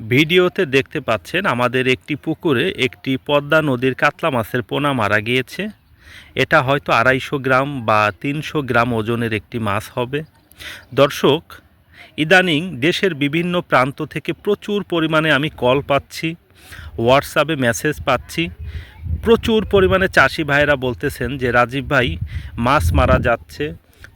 ভিডিওতে দেখতে পাচ্ছেন আমাদের একটি পুকুরে একটি পদ্মা নদীর কাতলা মাছের পোনা মারা গিয়েছে। এটা হয়তো আড়াইশো গ্রাম বা তিনশো গ্রাম ওজনের একটি মাছ হবে। দর্শক, ইদানিং দেশের বিভিন্ন প্রান্ত থেকে প্রচুর পরিমাণে আমি কল পাচ্ছি, হোয়াটসঅ্যাপে মেসেজ পাচ্ছি। প্রচুর পরিমাণে চাষি ভাইরা বলতেছেন যে, রাজীব ভাই, মাছ মারা যাচ্ছে।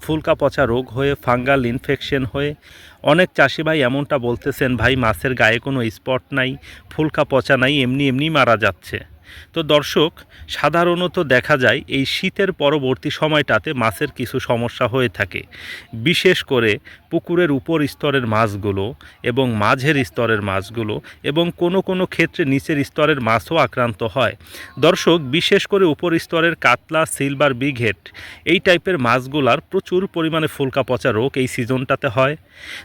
ফুলকা পচা রোগ হয়ে, ফাঙ্গাল ইনফেকশন হয়ে, অনেক চাষি ভাই এমনটা বলতেছেন, ভাই, মাছের গায়ে কোনো স্পট নাই, ফুলকা পচা নাই, এমনি এমনি মারা যাচ্ছে। তো দর্শক, সাধারণত দেখা যায় এই শীতের পরবর্তী সময়টাতে মাছের কিছু সমস্যা হয়ে থাকে। বিশেষ করে পুকুরের উপর স্তরের মাছগুলো এবং মাঝের স্তরের মাছগুলো এবং কোনো কোনো ক্ষেত্রে নিচের স্তরের মাছও আক্রান্ত হয়। দর্শক, বিশেষ করে উপর স্তরের কাতলা, সিলভার বিঘেট, এই টাইপের মাছগুলার প্রচুর পরিমাণে ফুলকা পচা রোগ এই সিজনটাতে হয়।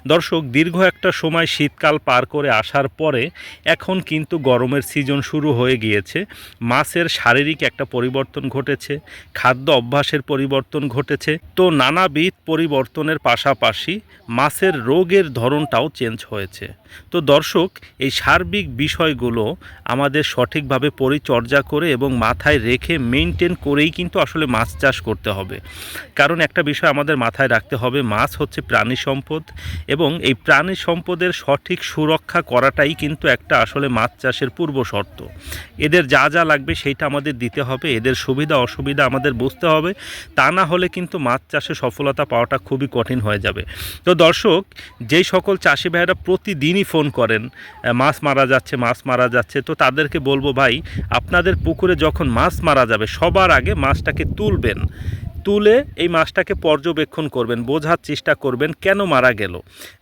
দর্শক, দীর্ঘ একটা সময় শীতকাল পার করে আসার পরে এখন কিন্তু গরমের সিজন শুরু হয়ে গিয়েছে। মাছের শারীরিক একটা পরিবর্তন ঘটেছে, খাদ্য অভ্যাসের পরিবর্তন ঘটেছে। তো নানাবিধ পরিবর্তনের পাশাপাশি মাছের রোগের ধরনটাও চেঞ্জ হয়েছে। তো দর্শক, এই সার্বিক বিষয়গুলো আমাদের সঠিকভাবে পরিচর্যা করে এবং মাথায় রেখে মেনটেন করেই কিন্তু আসলে মাছ চাষ করতে হবে। কারণ একটা বিষয় আমাদের মাথায় রাখতে হবে, মাছ হচ্ছে প্রাণী সম্পদ এবং এই প্রাণী সম্পদের সঠিক সুরক্ষা করাটাই কিন্তু একটা আসলে মাছ চাষের পূর্ব শর্ত। এদের যা যা লাগবে সেইটা আমাদের দিতে হবে। এদের সুবিধা, অসুবিধা আমাদের বুঝতে হবে। তা না হলে কিন্তু মাছ চাষে সফলতা পাওয়াটা খুবই কঠিন হয়ে যাবে। তো দর্শক, যেই সকল চাষি ভাইয়েরা প্রতিদিনই ফোন করেন মাছ মারা যাচ্ছে, মাছ মারা যাচ্ছে, তো তাদেরকে বলব ভাই, আপনাদের পুকুরে যখন মাছ মারা যাবে, সবার আগে মাছটাকে তুলবেন। তুলে এই মাছটাকে পর্যবেক্ষণ করবেন, বোঝার চেষ্টা করবেন কেন মারা গেল।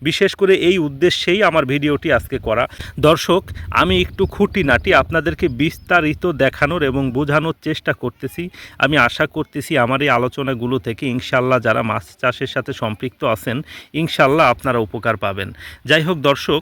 বিশেষ করে এই উদ্দেশ্যেই আমার ভিডিওটি আজকে করা। দর্শক, আমি একটু খুঁটিনাটি আপনাদেরকে বিস্তারিত দেখানোর এবং বোঝানোর চেষ্টা করতেছি। আমি আশা করতেছি আমার এই আলোচনাগুলো থেকে ইনশাল্লাহ যারা মাছ চাষের সাথে সম্পৃক্ত আছেন, ইনশাল্লাহ আপনারা উপকার পাবেন। যাই হোক দর্শক,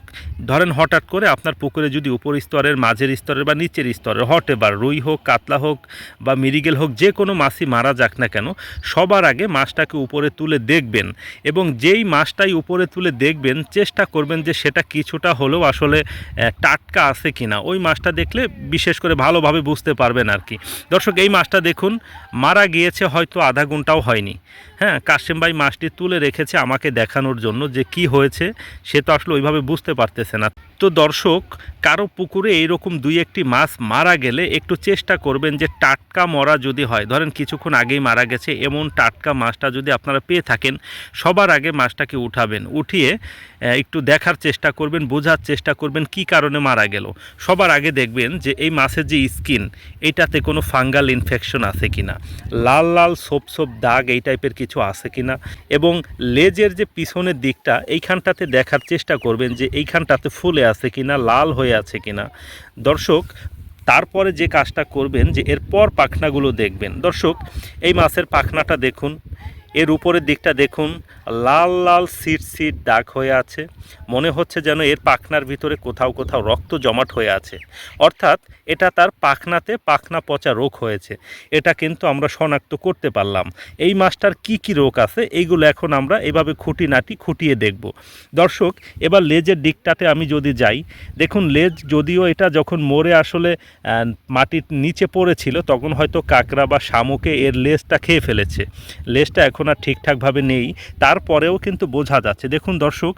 ধরেন হঠাৎ করে আপনার পুকুরে যদি উপর স্তরের, মাঝের স্তরের বা নিচের স্তরের হট এবার রুই হোক, কাতলা হোক বা মিরিগেল হোক, যে কোনো মাছই মারা যাক না কেন সবার আগে মাছটাকে উপরে তুলে দেখবেন এবং যেই মাছটাই উপরে তুলে দেখবেন, চেষ্টা করবেন যে সেটা কিছুটা হলেও আসলে টাটকা আছে কিনা। ওই মাছটা দেখলে বিশেষ করে ভালোভাবে বুঝতে পারবেন আর কি। দর্শক, এই মাছটা দেখুন, মারা গিয়েছে হয়তো আধা ঘন্টাও হয়নি। হ্যাঁ কাশিম ভাই মাছটি তুলে রেখেছে আমাকে দেখানোর জন্য যে কি হয়েছে, সে তো আসলে ওইভাবে বুঝতে পারতেছে না। তো দর্শক, কারও পুকুরে এইরকম দুই একটি মাছ মারা গেলে একটু চেষ্টা করবেন যে টাটকা মরা যদি হয়, ধরেন কিছুক্ষণ আগেই মারা গেছে, এমন টাটকা মাছটা যদি আপনারা পেয়ে থাকেন, সবার আগে মাছটাকে উঠাবেন। উঠিয়ে একটু দেখার চেষ্টা করবেন, বোঝার চেষ্টা করবেন কি কারণে মারা গেল। সবার আগে দেখবেন যে এই মাছের যে স্কিন এইটাতে কোনো ফাঙ্গাল ইনফেকশন আছে কিনা। লাল লাল সোপ সোপ দাগ এই টাইপের কিছু আছে কিনা। এবং লেজের যে পিছনের দিকটা, এইখানটাতে দেখার চেষ্টা করবেন যে এইখানটাতে ফুলে আছে কিনা, লাল হয়ে আছে কিনা। দর্শক, তারপরে যে কাজটা করবেন যে এরপর পাখনাগুলো দেখবেন। দর্শক, এই মাছের পাখনাটা দেখুন, এর উপরের দিকটা দেখুন লাল লাল সিট সিট দাগ হয়ে আছে। মনে হচ্ছে যেন এর পাখনার ভিতরে কোথাও কোথাও রক্ত জমাট হয়ে আছে। অর্থাৎ এটা তার পাখনাতে পাখনা পচা রোগ হয়েছে। এটা কিন্তু আমরা শনাক্ত করতে পারলাম। এই মাছটার কি কি রোগ আছে? এইগুলো এখন আমরা এভাবে খুঁটিনাটি খুঁটিয়ে দেখব। দর্শক, এবার লেজের দিকটাতে আমি যদি যাই, দেখুন লেজ যদিও এটা যখন মরে আসলে মাটির নিচে পড়েছিল, তখন হয়তো কাকড়া বা শামুকে এর লেজটা খেয়ে ফেলেছে। লেজটা এখন আর ঠিকঠাকভাবে নেই। তারপরেও কিন্তু বোঝা যাচ্ছে। দেখুন দর্শক,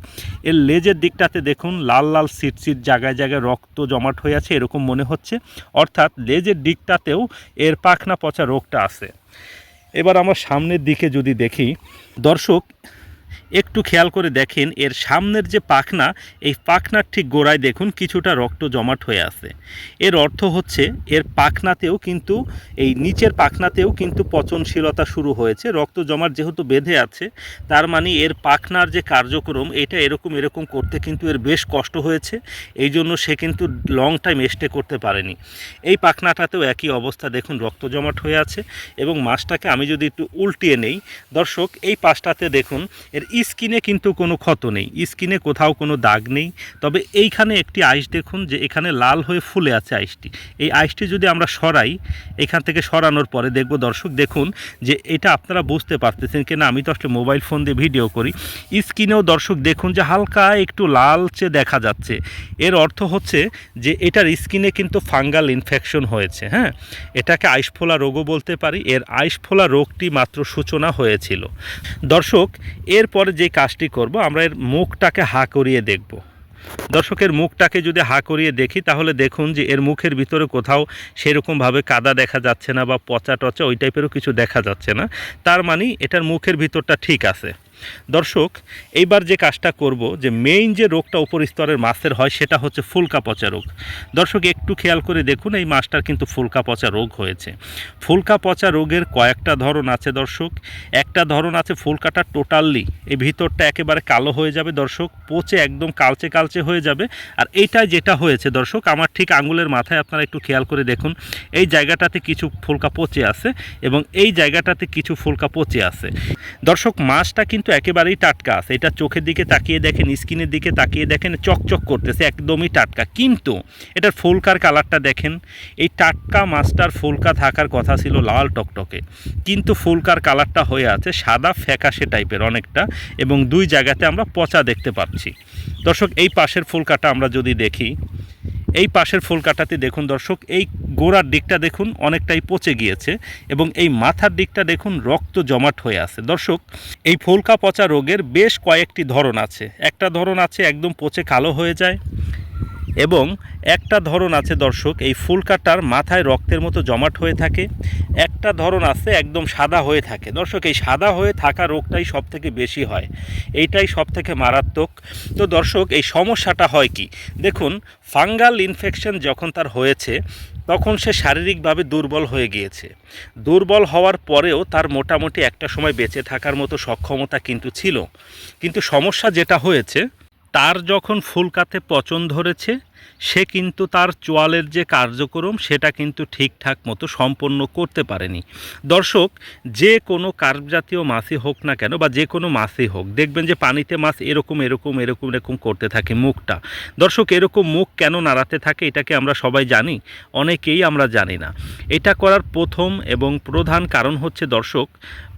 এর লেজের দিকটাতে দেখুন, লাল লাল সিট সিট জায়গায় জায়গায় রক্ত জমাট হয়ে আছে, এরকম মনে হচ্ছে। অর্থাৎ লেজের দিকটাতেও এর পাখনা পচা রোগটা আছে। এবার আমার সামনের দিকে যদি দেখি, দর্শক একটু খেয়াল করে দেখেন, এর সামনের যে পাখনা, এই পাখনার ঠিক গোড়ায় দেখুন কিছুটা রক্ত জমাট হয়ে আছে। এর অর্থ হচ্ছে, এর পাখনাতেও কিন্তু, এই নিচের পাখনাতেও কিন্তু পচনশীলতা শুরু হয়েছে, রক্ত জমাট যেহেতু বেঁধে আছে, তার মানে এর পাখনার যে কার্যক্রম, এটা এরকম এরকম করতে কিন্তু এর বেশ কষ্ট হয়েছে, এই জন্য সে কিন্তু লং টাইম স্টে করতে পারেনি। এই পাখনাটাতেও একই অবস্থা, দেখুন, রক্ত জমাট হয়ে আছে এবং মাছটাকে আমি যদি একটু উল্টিয়ে নেই, দর্শক, এই পাশটাতে দেখুন, এর স্কিনে কিন্তু কোনো ক্ষত নেই। স্কিনে কোথাও কোনো দাগ নেই। তবে এইখানে একটি আইস দেখুন যে এখানে লাল হয়ে ফুলে আছে আইসটি। এই আইসটি যদি আমরা সরাই, এখান থেকে সরানোর পরে দেখব দর্শক, দেখুন যে এটা আপনারা বুঝতে পারতেছেন কিনা আমি তো আসলে মোবাইল ফোন দিয়ে ভিডিও করি। স্কিনেও দর্শক দেখুন যে হালকা একটু লালচে দেখা যাচ্ছে। এর অর্থ হচ্ছে যে এটার স্কিনে কিন্তু ফাঙ্গাল ইনফেকশন হয়েছে হ্যাঁ? এটাকে আইসফোলা রোগও বলতে পারি। এর আইসফোলা রোগটি মাত্র সূচনা হয়েছিল। দর্শক, এরপরে যে কাজটি করব, আমরা এর মুখটাকে হা করিয়ে দেখব। দর্শকের মুখটাকে যদি হা করিয়ে দেখি, তাহলে দেখুন যে এর মুখের ভিতরে কোথাও সেরকমভাবে কাদা দেখা যাচ্ছে না বা পচা টচা ওই টাইপেরও কিছু দেখা যাচ্ছে না। তার মানে এটার মুখের ভিতরটা ঠিক আছে। দর্শক, এইবার যে কাজটা করব, যে মেইন যে রোগটা উপর স্তরের মাছের হয়, সেটা হচ্ছে ফুলকা পচা রোগ। দর্শক, একটু খেয়াল করে দেখুন, এই মাছটার কিন্তু ফুলকা পচা রোগ হয়েছে। ফুলকা পচা রোগের কয়েকটা ধরন আছে দর্শক। একটা ধরন আছে ফুলকাটা টোটালি এই ভিতরটা একেবারে কালো হয়ে যাবে দর্শক, পচে একদম কালচে কালচে হয়ে যাবে। আর এইটা যেটা হয়েছে দর্শক, আমার ঠিক আঙুলের মাথায় আপনারা একটু খেয়াল করে দেখুন, এই জায়গাটাতে কিছু ফুলকা পচে আছে এবং এই জায়গাটাতে কিছু ফুলকা পচে আছে। দর্শক, মাছটা কিন্তু একেবারেই টাটকা আছে। এটা চোখের দিকে তাকিয়ে দেখেন, স্কিনের দিকে তাকিয়ে দেখেন, চকচক করতেছে, একদমই টাটকা। কিন্তু এটার ফুলকার কালারটা দেখেন, এই টাটকা মাছটার ফুলকা থাকার কথা ছিল লাল টকটকে। কিন্তু ফুলকার কালারটা হয়ে আছে সাদা ফ্যাকাশে টাইপের অনেকটা এবং দুই জায়গাতে আমরা পচা দেখতে পাচ্ছি। দর্শক, এই পাশের ফুলকাটা আমরা যদি দেখি এই পাশের ফুল কাটাতে দেখুন দর্শক, এই গোড়ার দিকটা দেখুন অনেকটাই পচে গিয়েছে এবং এই মাথার দিকটা দেখুন রক্ত জমাট হয়ে আছে। দর্শক, এই ফুলকা পচা রোগের বেশ কয়েকটি ধরন আছে। একটা ধরন আছে একদম পচে কালো হয়ে যায় এবং একটা ধরন আছে দর্শক, এই ফুলকাটার মাথায় রক্তের মতো জমাট হয়ে থাকে, একটা ধরন আছে একদম সাদা হয়ে থাকে। দর্শক, এই সাদা হয়ে থাকা রোগটাই সব থেকে বেশি হয়। এইটাই সব থেকে মারাত্মক। তো দর্শক, এই সমস্যাটা হয় কি? দেখুন, ফাঙ্গাল ইনফেকশন যখন তার হয়েছে, তখন সে শারীরিকভাবে দুর্বল হয়ে গিয়েছে। দুর্বল হওয়ার পরেও তার মোটামুটি একটা সময় বেঁচে থাকার মতো সক্ষমতা কিন্তু ছিল। কিন্তু সমস্যা যেটা হয়েছে তার যখন ফুলকাতে পচন ধরেছে সে কিন্তু তার চোয়ালের যে কার্যক্রম, সেটা কিন্তু ঠিকঠাক মতো সম্পন্ন করতে পারেনি। দর্শক, যে কোনো কার্প জাতীয় মাছই হোক না কেন বা যে কোনো মাছই হোক, দেখবেন যে পানিতে মাছ এরকম এরকম এরকম এরকম করতে থাকে মুখটা। দর্শক, এরকম মুখ কেন নাড়াতে থাকে এটাকে আমরা সবাই জানি, অনেকেই আমরা জানি না। এটা করার প্রথম এবং প্রধান কারণ হচ্ছে, দর্শক,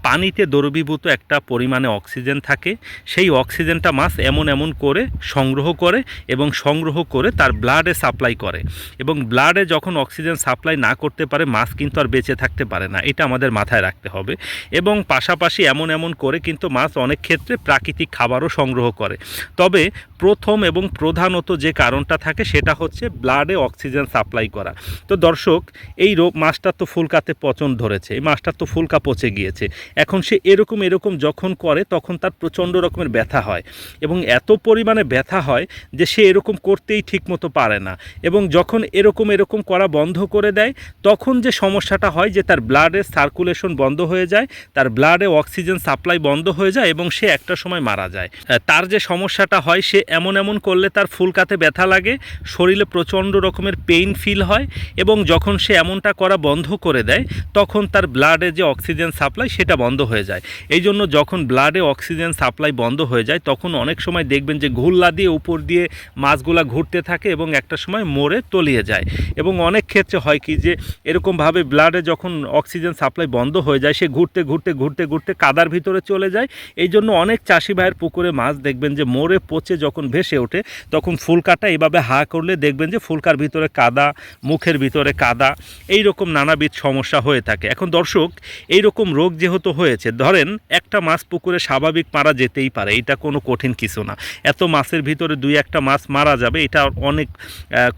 পানিতে দ্রবীভূত একটা পরিমাণে অক্সিজেন থাকে। সেই অক্সিজেনটা মাছ এমন এমন করে সংগ্রহ করে এবং সংগ্রহ করে তার ব্লাডে সাপ্লাই করে এবং ব্লাডে যখন অক্সিজেন সাপ্লাই না করতে পারে মাছ কিন্তু আর বেঁচে থাকতে পারে না। এটা আমাদের মাথায় রাখতে হবে এবং পাশাপাশি এমন এমন করে কিন্তু মাছ অনেক ক্ষেত্রে প্রাকৃতিক খাবারও সংগ্রহ করে। তবে প্রথম এবং প্রধানত যে কারণটা থাকে সেটা হচ্ছে ব্লাডে অক্সিজেন সাপ্লাই করা। তো দর্শক, এই রোগ মাছটার তো ফুলকাতে পচন ধরেছে, এই মাছটার তো ফুলকা পচে গিয়েছে। এখন সে এরকম এরকম যখন করে তখন তার প্রচণ্ড রকমের ব্যথা হয় এবং এত পরিমাণে ব্যথা হয় যে সে এরকম করতেই ঠিকমতো পারে না এবং যখন এরকম এরকম করা বন্ধ করে দেয়, তখন যে সমস্যাটা হয় যে তার ব্লাডের সার্কুলেশন বন্ধ হয়ে যায়, তার ব্লাডে অক্সিজেন সাপ্লাই বন্ধ হয়ে যায় এবং সে একটা সময় মারা যায়। তার যে সমস্যাটা হয় সে এমন এমন করলে তার ফুলকাতে ব্যথা লাগে, শরীরে প্রচণ্ড রকমের পেইন ফিল হয় এবং যখন সে এমনটা করা বন্ধ করে দেয়, তখন তার ব্লাডে যে অক্সিজেন সাপ্লাই সেটা বন্ধ হয়ে যায়। এই জন্য যখন ব্লাডে অক্সিজেন সাপ্লাই বন্ধ হয়ে যায়, তখন অনেক সময় দেখবেন যে ঘুল্লা দিয়ে উপর দিয়ে মাছগুলা ঘুরতে থাকে এবং একটা সময় মরে তলিয়ে যায়। এবং অনেক ক্ষেত্রে হয় কি যে, এরকমভাবে ব্লাডে যখন অক্সিজেন সাপ্লাই বন্ধ হয়ে যায়, সে ঘুরতে ঘুরতে ঘুরতে ঘুরতে কাদার ভিতরে চলে যায়। এই জন্য অনেক চাষি ভাইয়ের পুকুরে মাছ দেখবেন যে মরে পচে যখন যখন ভেসে ওঠে, তখন ফুলকাটা এইভাবে হা করলে দেখবেন যে ফুলকার ভিতরে কাদা, মুখের ভিতরে কাদা এই রকম নানাবিধ সমস্যা হয়ে থাকে। এখন দর্শক এই রকম রোগ যেহেতু হয়েছে, ধরেন একটা মাছ পুকুরে স্বাভাবিক মারা যেতেই পারে, এটা কোনো কঠিন কিছু না। এত মাছের ভিতরে দুই একটা মাছ মারা যাবে, এটা অনেক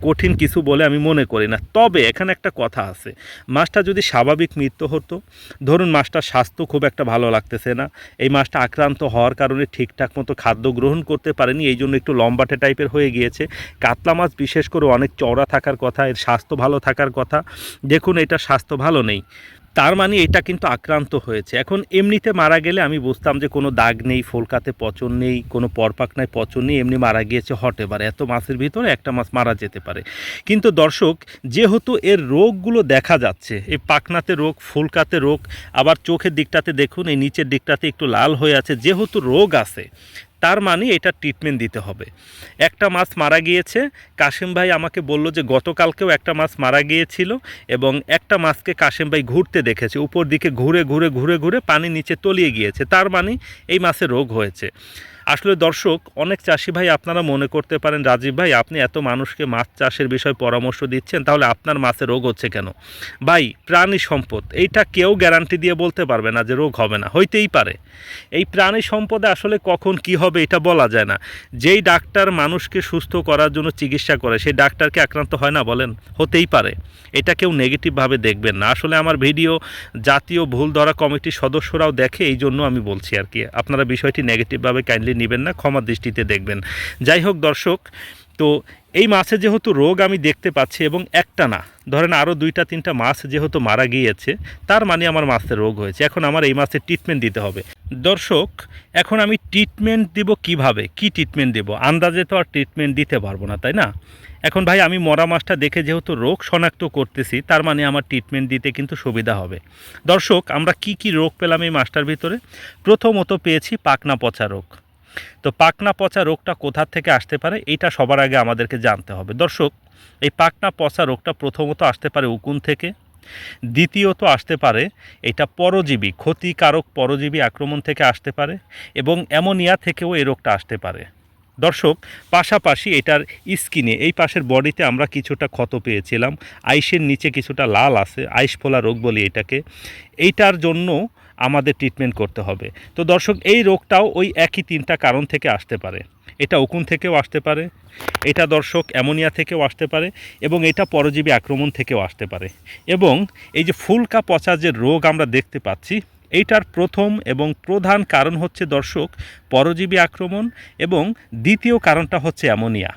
কঠিন কিছু বলে আমি মনে করি না। তবে এখানে একটা কথা আছে, মাছটা যদি স্বাভাবিক মৃত্যু হতো, ধরুন মাছটার স্বাস্থ্য খুব একটা ভালো লাগতেছে না, এই মাছটা আক্রান্ত হওয়ার কারণে ঠিকঠাক মতো খাদ্য গ্রহণ করতে পারেনি, এই জন্য একটু লম্বাটে টাইপের হয়ে গিয়েছে। কাতলা মাছ বিশেষ করে অনেক চওড়া থাকার কথা, এর স্বাস্থ্য ভালো থাকার কথা। দেখুন, এটা স্বাস্থ্য ভালো নেই। তার মানে এটা কিন্তু আক্রান্ত হয়েছে। এখন এমনিতে মারা গেলে আমি বুঝতাম যে কোনো দাগ নেই, ফুলকাতে পচন নেই, কোনো পরপাকনায় পচন নেই, এমনি মারা গিয়েছে, হট এবার এত মাছের ভিতরে একটা মাছ মারা যেতে পারে। কিন্তু দর্শক, যেহেতু এর রোগগুলো দেখা যাচ্ছে, এই পাকনাতে রোগ, ফুলকাতে রোগ, আবার চোখের দিকটাতে দেখুন, এই নিচের দিকটাতে একটু লাল হয়ে আছে, যেহেতু রোগ আছে তার মানে এটা ট্রিটমেন্ট দিতে হবে। একটা মাছ মারা গিয়েছে, কাশিম ভাই আমাকে বলল যে গতকালকেও একটা মাছ মারা গিয়েছিল এবং একটা মাছকে কাশিম ভাই ঘুরতে দেখেছে, উপর দিকে ঘুরে ঘুরে ঘুরে ঘুরে পানি নিচে তলিয়ে গিয়েছে, তার মানে এই মাছের রোগ হয়েছে। আসলে দর্শক, অনেক চাষি ভাই আপনারা মনে করতে পারেন, রাজীব ভাই, আপনি এত মানুষকে মাছ চাষের বিষয়ে পরামর্শ দিচ্ছেন, তাহলে আপনার মাছের রোগ হচ্ছে কেন? ভাই, প্রাণী সম্পদ, এইটা কেউ গ্যারান্টি দিয়ে বলতে পারবে না যে রোগ হবে না, হইতেই পারে। এই প্রাণী সম্পদে আসলে কখন কি হবে এটা বলা যায় না। যেই ডাক্তার মানুষকে সুস্থ করার জন্য চিকিৎসা করে, সেই ডাক্তারকে আক্রান্ত হয় না বলেন? হতেই পারে। এটা কেউ নেগেটিভভাবে দেখবেন না। আসলে আমার ভিডিও জাতীয় ভুল ধরা কমিটির সদস্যরাও দেখে এই জন্য আমি বলছি আর কি। আপনারা বিষয়টি নেগেটিভভাবে কাইন্ডলি নেবেন না, ক্ষমা দৃষ্টিতে দেখবেন। যাই হোক দর্শক, তো এই মাছে যেহেতু রোগ আমি দেখতে পাচ্ছি এবং একটা না, ধরেন আরও দুইটা, তিনটা মাছ যেহেতু মারা গিয়েছে, তার মানে আমার মাছের রোগ হয়েছে। এখন আমার এই মাছের ট্রিটমেন্ট দিতে হবে। দর্শক, এখন আমি ট্রিটমেন্ট দিব কীভাবে? কি ট্রিটমেন্ট দেব? আন্দাজে তো আর ট্রিটমেন্ট দিতে পারব না, তাই না? এখন ভাই, আমি মরা মাছটা দেখে যেহেতু রোগ শনাক্ত করতেছি, তার মানে আমার ট্রিটমেন্ট দিতে কিন্তু সুবিধা হবে। দর্শক, আমরা কি কি রোগ পেলাম এই মাছটার ভিতরে? প্রথমত পেয়েছি পাকনা পচা রোগ। তো পাকনা পচা রোগটা কোথা থেকে আসতে পারে এটা সবার আগে আমাদেরকে জানতে হবে। দর্শক, এই পাকনা পচা রোগটা প্রথমত আসতে পারে উকুন থেকে, দ্বিতীয়ত আসতে পারে এটা পরজীবী, ক্ষতিকারক পরজীবী আক্রমণ থেকে আসতে পারে এবং অ্যামোনিয়া থেকেও এই রোগটা আসতে পারে। দর্শক, পাশাপাশি এটার স্কিনে, এই পাশের বডিতে আমরা কিছুটা ক্ষত পেয়েছিলাম, আইসের নিচে কিছুটা লাল আছে আইস ফোলা রোগ বলি এটাকে। এইটার জন্য আমাদের ট্রিটমেন্ট করতে হবে। তো দর্শক, এই রোগটাও ওই একই তিনটা কারণ থেকে আসতে পারে। এটা উকুন থেকেও আসতে পারে, এটা দর্শক অ্যামোনিয়া থেকেও আসতে পারে এবং এটা পরজীবী আক্রমণ থেকেও আসতে পারে। এবং এই যে ফুলকা পচা যে রোগ আমরা দেখতে পাচ্ছি, এইটার প্রথম এবং প্রধান কারণ হচ্ছে দর্শক পরজীবী আক্রমণ এবং দ্বিতীয় কারণটা হচ্ছে অ্যামোনিয়া।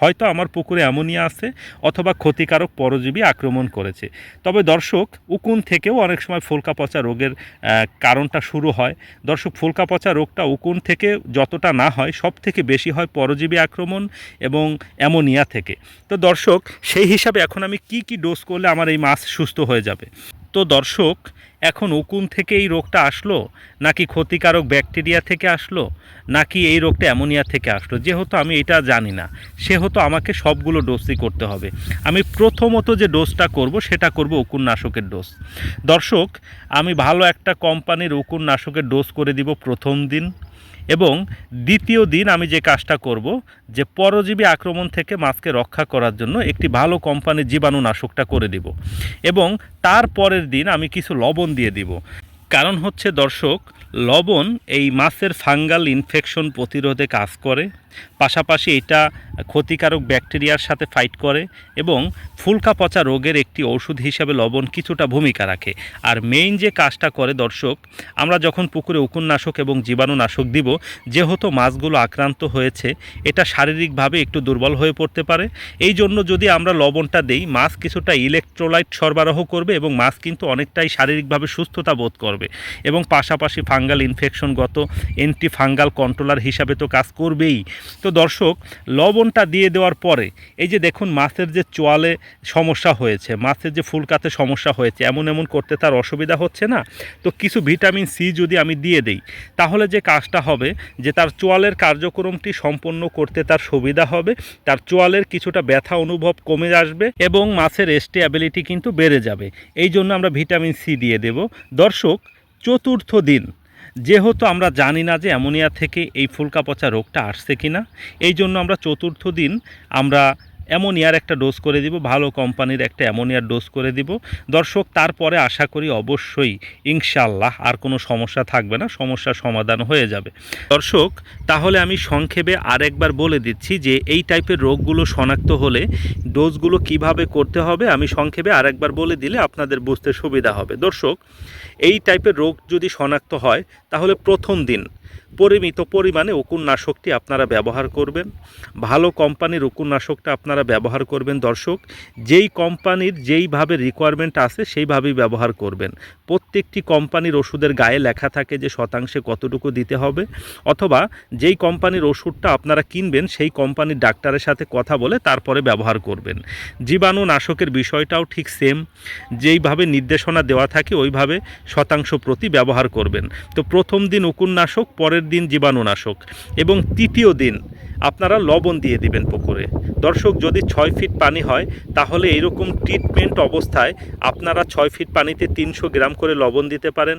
হয়তো আমার পুকুরে অ্যামোনিয়া আছে অথবা ক্ষতিকারক পরজীবী আক্রমণ করেছে। তবে দর্শক, উকুন থেকেও অনেক সময় ফুলকা পচা রোগের কারণটা শুরু হয়। দর্শক, ফুলকা পচা রোগটা উকুন থেকে যতটা না হয় সব থেকে বেশি হয় পরজীবী আক্রমণ এবং অ্যামোনিয়া থেকে। তো দর্শক, সেই হিসাবে এখন আমি কি কি ডোজ করলে আমার এই মাছ সুস্থ হয়ে যাবে? তো দর্শক, এখন উকুন থেকে এই রোগটা আসলো? নাকি ক্ষতিকারক ব্যাকটেরিয়া থেকে আসলো? নাকি এই রোগটা অ্যামোনিয়া থেকে আসলো? যেহেতু আমি এটা জানি না, সেহেতু আমাকে সবগুলো ডোজই করতে হবে। আমি প্রথমত যে ডোজটা করব, সেটা করব উকুন নাশকের ডোজ দর্শক, আমি ভালো একটা কোম্পানির উকুন নাশকের ডোজ করে দিব প্রথম দিন। এবং দ্বিতীয় দিন আমি যে কাজটা করব, যে পরজীবী আক্রমণ থেকে মাছকে রক্ষা করার জন্য একটি ভালো কোম্পানির জীবাণুনাশকটা করে দিব এবং তার পরের দিন আমি কিছু লবণ দিয়ে দিব। কারণ হচ্ছে দর্শক, লবণ এই মাছের ফাঙ্গাল ইনফেকশন প্রতিরোধে কাজ করে। পাশাপাশি এটা ক্ষতিকারক ব্যাকটেরিয়ার সাথে ফাইট করে এবং ফুলকা পচা রোগের একটি ওষুধ হিসাবে লবণ কিছুটা ভূমিকা রাখে। আর মেইন যে কাজটা করে দর্শক, আমরা যখন পুকুরে উকুননাশক এবং জীবাণুনাশক দিব, যেহেতু মাছগুলো আক্রান্ত হয়েছে, এটা শারীরিকভাবে একটু দুর্বল হয়ে পড়তে পারে। এই জন্য যদি আমরা লবণটা দেই, মাছ কিছুটা ইলেকট্রোলাইট সরবরাহ করবে এবং মাছ কিন্তু অনেকটাই শারীরিকভাবে সুস্থতা বোধ করবে। এবং পাশাপাশি ফাঙ্গাল ইনফেকশনগত অ্যান্টি ফাঙ্গাল কন্ট্রোলার হিসাবে তো কাজ করবেই। তো দর্শক, লবণটা দিয়ে দেওয়ার পরে, এই যে দেখুন মাছের যে চোয়ালে সমস্যা হয়েছে, মাছের যে ফুলকাতে সমস্যা হয়েছে, এমন এমন করতে তার অসুবিধা হচ্ছে না? তো কিছু ভিটামিন সি যদি আমি দিয়ে দেই, তাহলে যে কাজটা হবে, যে তার চোয়ালের কার্যক্রমটি সম্পন্ন করতে তার সুবিধা হবে, তার চোয়ালের কিছুটা ব্যথা অনুভব কমে আসবে এবং মাছের স্টেবিলিটি কিন্তু বেড়ে যাবে। এই জন্য আমরা ভিটামিন সি দিয়ে দেব। দর্শক, চতুর্থ দিন যেহেতু আমরা জানি না যে অ্যামোনিয়া থেকে এই ফুলকা পচা রোগটা আসছে কিনা, এই জন্য আমরা চতুর্থ দিন আমরা অ্যামোনিয়ার একটা ডোজ করে দিব, ভালো কোম্পানির একটা অ্যামোনিয়ার ডোজ করে দিব। দর্শক, তারপরে আশা করি অবশ্যই ইনশাল্লাহ আর কোনো সমস্যা থাকবে না সমস্যার সমাধান হয়ে যাবে। দর্শক, তাহলে আমি সংক্ষেপে আরেকবার বলে দিচ্ছি যে এই টাইপের রোগগুলো শনাক্ত হলে ডোজগুলো কীভাবে করতে হবে, আমি সংক্ষেপে আরেকবার বলে দিলে আপনাদের বুঝতে সুবিধা হবে। দর্শক, এই টাইপের রোগ যদি শনাক্ত হয়, তাহলে প্রথম দিন পরিমিত পরিমাণে উকুননাশকটি আপনারা ব্যবহার করবেন। ভালো কোম্পানির উকুননাশকটা আপনারা ব্যবহার করবেন, দর্শক। যেই কোম্পানির যেইভাবে রিকোয়ারমেন্ট আছে, সেইভাবেই ব্যবহার করবেন। প্রত্যেকটি কোম্পানির ওষুধের গায়ে লেখা থাকে যে শতাংশে কতটুকু দিতে হবে। অথবা যেই কোম্পানির ওষুধটা আপনারা কিনবেন, সেই কোম্পানির ডাক্তারের সাথে কথা বলে তারপরে ব্যবহার করবেন। জীবাণুনাশকের বিষয়টাও ঠিক সেম যেইভাবে নির্দেশনা দেওয়া থাকে, ওইভাবে শতাংশ প্রতি ব্যবহার করবেন। তো প্রথম দিন উকুননাশক, পরের দিন জীবাণুনাশক। এবং তৃতীয় দিন আপনারা লবণ দিয়ে দিবেন পুকুরে। দর্শক, যদি ছয় ফিট পানি হয়, তাহলে এইরকম ট্রিটমেন্ট অবস্থায় আপনারা ছয় ফিট পানিতে তিনশো গ্রাম করে লবণ দিতে পারেন।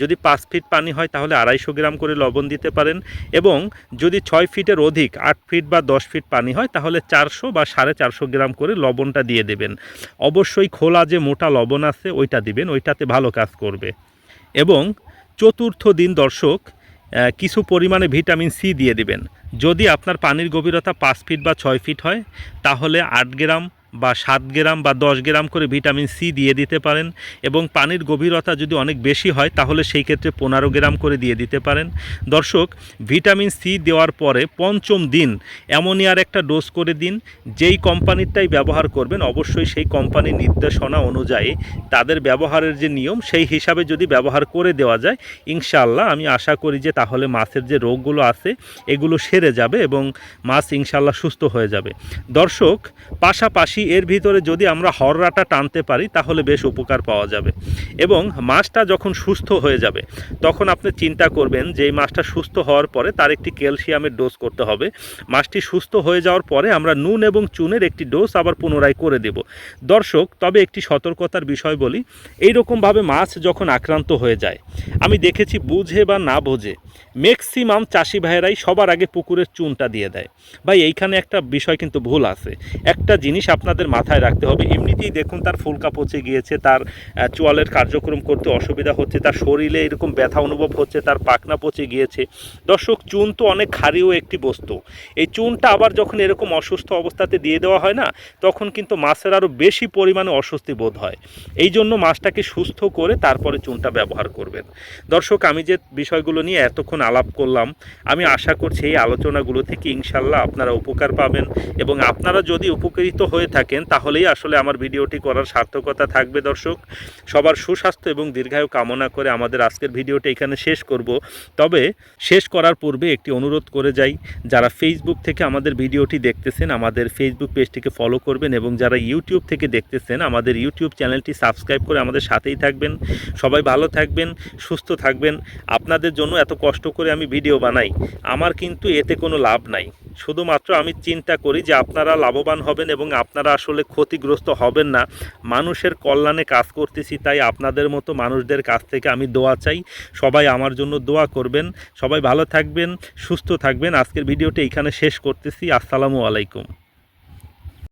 যদি পাঁচ ফিট পানি হয়, তাহলে আড়াইশো গ্রাম করে লবণ দিতে পারেন এবং যদি ছয় ফিটের অধিক, আট ফিট বা দশ ফিট পানি হয়, তাহলে চারশো বা সাড়ে চারশো গ্রাম করে লবণটা দিয়ে দেবেন। অবশ্যই খোলা যে মোটা লবণ আছে, ওইটা দিবেন, ওইটাতে ভালো কাজ করবে। এবং চতুর্থ দিন দর্শক কিছু পরিমাণে ভিটামিন সি দিয়ে দিবেন। যদি আপনার পানির গভীরতা পাঁচ ফিট বা ছয় ফিট হয় তাহলে আট গ্রাম বা সাত গ্রাম বা দশ গ্রাম করে ভিটামিন সি দিয়ে দিতে পারেন এবং পানির গভীরতা যদি অনেক বেশি হয়, তাহলে সেই ক্ষেত্রে পনেরো গ্রাম করে দিয়ে দিতে পারেন। দর্শক, ভিটামিন সি দেওয়ার পরে পঞ্চম দিন অ্যামোনিয়ার একটা ডোজ করে দিন। যেই কোম্পানিরটাই ব্যবহার করবেন, অবশ্যই সেই কোম্পানির নির্দেশনা অনুযায়ী তাদের ব্যবহারের যে নিয়ম, সেই হিসাবে যদি ব্যবহার করে দেওয়া যায় ইনশাল্লাহ আমি আশা করি যে তাহলে মাছের যে রোগগুলো আছে, এগুলো সেরে যাবে এবং মাছ ইনশাল্লাহ সুস্থ হয়ে যাবে। দর্শক, পাশাপাশি এর ভিতরে যদি আমরা হররাটা টানতে পারি, তাহলে বেশ উপকার পাওয়া যাবে। এবং মাছটা যখন সুস্থ হয়ে যাবে, তখন আপনি চিন্তা করবেন যে এই মাছটা সুস্থ হওয়ার পরে তার একটি ক্যালসিয়ামের ডোজ করতে হবে। মাছটি সুস্থ হয়ে যাওয়ার পরে আমরা নুন এবং চুনের একটি ডোজ আবার পুনরায় করে দেব। দর্শক, তবে একটি সতর্কতার বিষয় বলি, এইরকমভাবে মাছ যখন আক্রান্ত হয়ে যায়, আমি দেখেছি বুঝে বা না বোঝে, ম্যাক্সিমাম চাষি ভাইয়েরাই সবার আগে পুকুরের চুনটা দিয়ে দেয়। ভাই, এইখানে একটা বিষয় কিন্তু ভুল আছে। একটা জিনিস আপনাদের মাথায় রাখতে হবে। এমনিতেই দেখুন, তার ফুলকা পচে গিয়েছে, তার চোয়ালের কার্যক্রম করতে অসুবিধা হচ্ছে, তার শরীরে এরকম ব্যথা অনুভব হচ্ছে, তার পাকনা পচে গিয়েছে। দর্শক, চুন তো অনেক ক্ষারীয় একটি বস্তু। এই চুনটা আবার যখন এরকম অসুস্থ অবস্থাতে দিয়ে দেওয়া হয় না, তখন কিন্তু মাছের আরও বেশি পরিমাণে অস্বস্তি বোধ হয়। এই জন্য মাছটাকে সুস্থ করে তারপরে চুনটা ব্যবহার করবেন। দর্শক, আমি যে বিষয়গুলো নিয়ে এতক্ষণ আলাপ করলাম, আমি আশা করছি এই আলোচনাগুলো থেকে ইনশাল্লাহ আপনারা উপকার পাবেন এবং আপনারা যদি উপকৃত হয়ে থাকেন, তাহলেই আসলে আমার ভিডিওটি করার সার্থকতা থাকবে, দর্শক। সবার সুস্বাস্থ্য এবং দীর্ঘায়ু কামনা করে আমাদের আজকের ভিডিওটি এখানে শেষ করব। তবে শেষ করার পূর্বে একটি অনুরোধ করে যাই, যারা ফেসবুক থেকে আমাদের ভিডিওটি দেখতেছেন, আমাদের ফেসবুক পেজটিকে ফলো করবেন এবং যারা ইউটিউব থেকে দেখতেছেন, আমাদের ইউটিউব চ্যানেলটি সাবস্ক্রাইব করে আমাদের সাথেই থাকবেন। সবাই ভালো থাকবেন, সুস্থ থাকবেন। আপনাদের জন্য এত কষ্ট করে আমি ভিডিও বানাই, আমার কিন্তু এতে কোনো লাভ নাই। শুধুমাত্র আমি চিন্তা করি যে আপনারা লাভবান হবেন এবং আপনারা আসলে ক্ষতিগ্রস্ত হবেন না। মানুষের কল্যাণে কাজ করতেছি, তাই আপনাদের মতো মানুষদের কাছ থেকে আমি দোয়া চাই। সবাই আমার জন্য দোয়া করবেন। সবাই ভালো থাকবেন, সুস্থ থাকবেন। আজকের ভিডিওটি এখানে শেষ করতেছি। আসসালামু আলাইকুম।